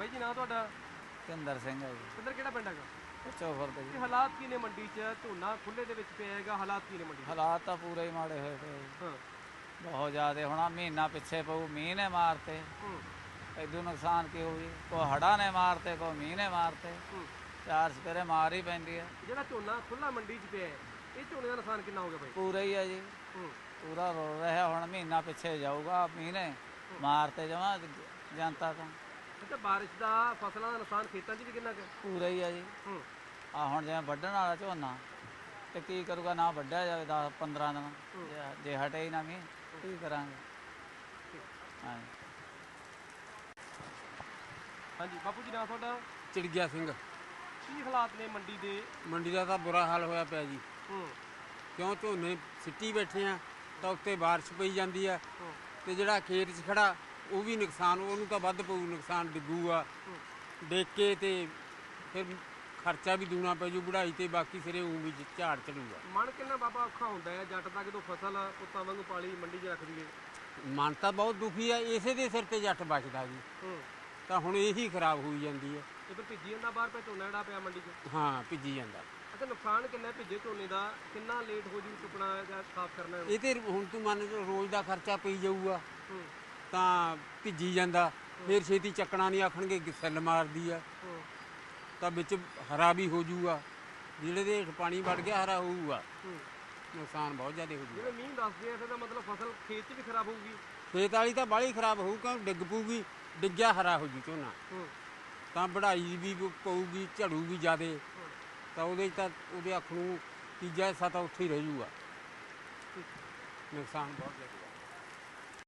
ਨਾਮ ਤੁਹਾਡਾ? ਕਿੰਦਰ ਸਿੰਘ ਹੈ ਜੀ। ਕਿੱਧਰ ਕਿਹੜਾ ਪਿੰਡ ਹੈਗਾ? ਚੋਫਰ ਦੇ ਜੀ। ਇਹ ਹਾਲਾਤ ਕੀ ਨੇ ਮੰਡੀ 'ਚ? ਝੋਨਾ ਖੁੱਲੇ ਦੇ ਵਿੱਚ ਪਿਆ ਹੈਗਾ ਹਾਲਾਤ ਕੀ ਨੇ ਮੰਡੀ 'ਚ? ਹਾਲਾਤ ਤਾਂ ਪੂਰੇ ਹੀ ਮਾੜੇ ਹੋਏ ਪਏ ਜੀ। ਹਾਂ। ਬਹੁਤ ਜ਼ਿਆਦੇ ਹੁਣ ਆਹ ਮਹੀਨਾ ਪਿੱਛੇ ਪਊ ਮੀਂਹ ਨੇ ਮਾਰਤੇ। ਹੂੰ। ਐਦੂ ਨੁਕਸਾਨ ਕੀ ਹੋਈ ਕੋ ਹੜਾ ਨੇ ਮਾਰਤੇ ਕੋ ਮੀਂਹ ਨੇ ਮਾਰਤੇ। ਹੂੰ। ਚਾਰ ਸਪੇਰੇ ਮਾਰ ਹੀ ਪੈਂਦੀ ਹੈ ਜਿਹੜਾ ਝੋਨਾ ਖੁੱਲਾ ਮੰਡੀ 'ਚ ਪਿਆ ਹੈ, ਇਹ ਝੋਨੇ ਦਾ ਨੁਕਸਾਨ ਕਿੰਨਾ ਹੋ ਗਿਆ ਬਾਈ? ਪੂਰਾ ਹੀ ਹੈ ਜੀ। ਹੂੰ। ਪੂਰਾ ਰੋ ਰਿਹਾ ਹੁਣ ਮਹੀਨਾ ਪਿੱਛੇ ਜਾਊਗਾ ਮੀਂਹ ਨੇ ਮਾਰਤੇ ਜਮਾ ਜਨਤਾ ਤਾਂ। ਅੱਛਾ ਬਾਰਿਸ਼ ਦਾ ਫਸਲਾਂ ਦਾ ਨੁਕਸਾਨ ਖੇਤਾਂ 'ਚ ਵੀ ਕਿੰਨਾ ਕੁ ਹੈ? ਪੂਰਾ ਹੀ ਹੈ ਜੀ। ਹੂੰ। ਆ ਹੁਣ ਜਿਵੇਂ ਵੱਢਣ ਵਾਲਾ ਝੋਨਾ ਤੇ ਕੀ ਕਰੂਗਾ ਨਾ ਵੱਢਿਆ ਜਾਵੇ 10 15 ਦਿਨ। ਜੇ- ਜੇ ਹਟੇ ਹੀ ਨਾ ਮੀਂਹ ਕੀ ਕਰਾਂਗੇ? ਹਾਂਜੀ। ਹਾਂਜੀ ਬਾਪੂ ਜੀ ਨਾਮ ਤੁਹਾਡਾ? ਚਿੜਗਿਆ ਸਿੰਘ। ਕੀ ਹਾਲਾਤ ਨੇ ਮੰਡੀ ਦੇ? ਮੰਡੀ ਦਾ ਤਾਂ ਬੁਰਾ ਹਾਲ ਹੋਇਆ ਪਿਆ ਜੀ। ਹੂੰ। ਕਿਉਂ ਝੋਨੇ ਸਿੱਟੀ ਬੈਠੇ ਆ ਤਾਂ ਉੱਤੇ ਬਾਰਿਸ਼ ਪਈ ਜਾਂਦੀ ਆ। ਤੇ ਜਿਹੜਾ ਖੇਤ 'ਚ ਖੜਾ ਉਹ ਵੀ ਨੁਕਸਾਨ ਉਹਨੂੰ ਤਾਂ ਵੱਧ ਪਊ ਨੁਕਸਾਨ ਡਿੱਗੂਗਾ। ਡਿੱਗ ਕੇ ਤੇ ਫਿਰ ਖਰਚਾ ਵੀ ਦੂਣਾ ਪੈ ਜੂ ਬੁਢਾਈ ਤੇ ਬਾਕੀ ਸਿਰੇ ਉਂ ਵੀ ਝਾੜ ਚੜੂਗਾ। ਮਨ ਕਿੰਨਾ ਬਾਬਾ ਔਖਾ ਹੁੰਦਾ ਹੈ ਜੱਟ ਦਾ ਜਦੋਂ ਫਸਲ ਪੁੱਤਾਂ ਵਾਂਗੂ ਪਾਲੀ ਮੰਡੀ 'ਚ ਰੱਖ ਦਈਏ। ਮਨ ਤਾਂ ਬਹੁਤ ਦੁਖੀ ਆ ਇਸੇ ਦੇ ਸਿਰ ਤੇ ਜੱਟ ਬਚਦਾ ਜੀ। ਤਾਂ ਹੁਣ ਇਹੀ ਖਰਾਬ ਹੋਈ ਜਾਂਦੀ ਹੈ। ਤੇ ਫਿਰ ਭਿੱਜੀ ਜਾਂਦਾ ਬਾਹਰ ਪਿਆ ਝੋਨਾ ਜਿਹੜਾ ਪਿਆ ਮੰਡੀ 'ਚ? ਹਾਂ ਭਿੱਜੀ ਜਾਂਦਾ। ਅੱਛਾ ਨੁਕਸਾਨ ਕਿੰਨਾ ਭਿੱਜੇ ਝੋਨੇ ਦਾ? ਕਿੰਨਾ ਲੇਟ ਹੋ ਜੂ ਚੁੱਕਣਾ ਜਾਂ ਸਾਫ਼ ਕਰਨਾ? ਇਹ ਤੇ ਹੁਣ ਤੂੰ ਮੰਨ ਰੋਜ਼ ਦਾ ਖਰਚਾ ਪਈ ਜਾਊਗਾ। ਤਾਂ ਭਿੱਜੀ ਜਾਂਦਾ। ਫਿਰ ਛੇਤੀ ਚੱਕਣਾ ਨਹੀਂ ਆਖਣਗੇ ਕਿ ਸੈੱਲ ਮਾਰਦੀ ਆ। ਤਾਂ ਵਿੱਚ ਹਰਾ ਵੀ ਹੋ ਜਾਊਗਾ ਜਿਹੜੇ ਦੇ ਹੇਠ ਪਾਣੀ ਵੜ ਗਿਆ ਹਰਾ ਹੋਊਗਾ। ਨੁਕਸਾਨ ਬਹੁਤ ਜ਼ਿਆਦਾ ਹੋ ਜਾਊਗਾ ਜਿਵੇਂ ਮੀਂਹ ਦੱਸਦੇ ਆ ਫਿਰ ਤਾਂ ਮਤਲਬ ਫਸਲ ਖੇਤ 'ਚ ਵੀ ਖਰਾਬ ਹੋਊਗੀ। ਖੇਤ ਵਾਲੀ ਤਾਂ ਬਾਹਲੀ ਖਰਾਬ ਹੋਊ ਕਿਉਂ ਡਿੱਗ ਪਊਗੀ ਡਿੱਗਿਆ ਹਰਾ ਹੋ ਜੂ ਝੋਨਾ। ਤਾਂ ਵਢਾਈ ਵੀ ਪਊਗੀ ਝੜੂਗੀ ਜ਼ਿਆਦੇ। ਤਾਂ ਉਹਦੇ 'ਚ ਤਾਂ ਉਹਦੇ ਅੱਖ ਨੂੰ ਤੀਜਾ ਹਿੱਸਾ ਤਾਂ ਉੱਥੇ ਹੀ ਰਹਿ ਜਾਊਗਾ ਨੁਕਸਾਨ ਬਹੁਤ ਜ਼ਿਆਦਾ।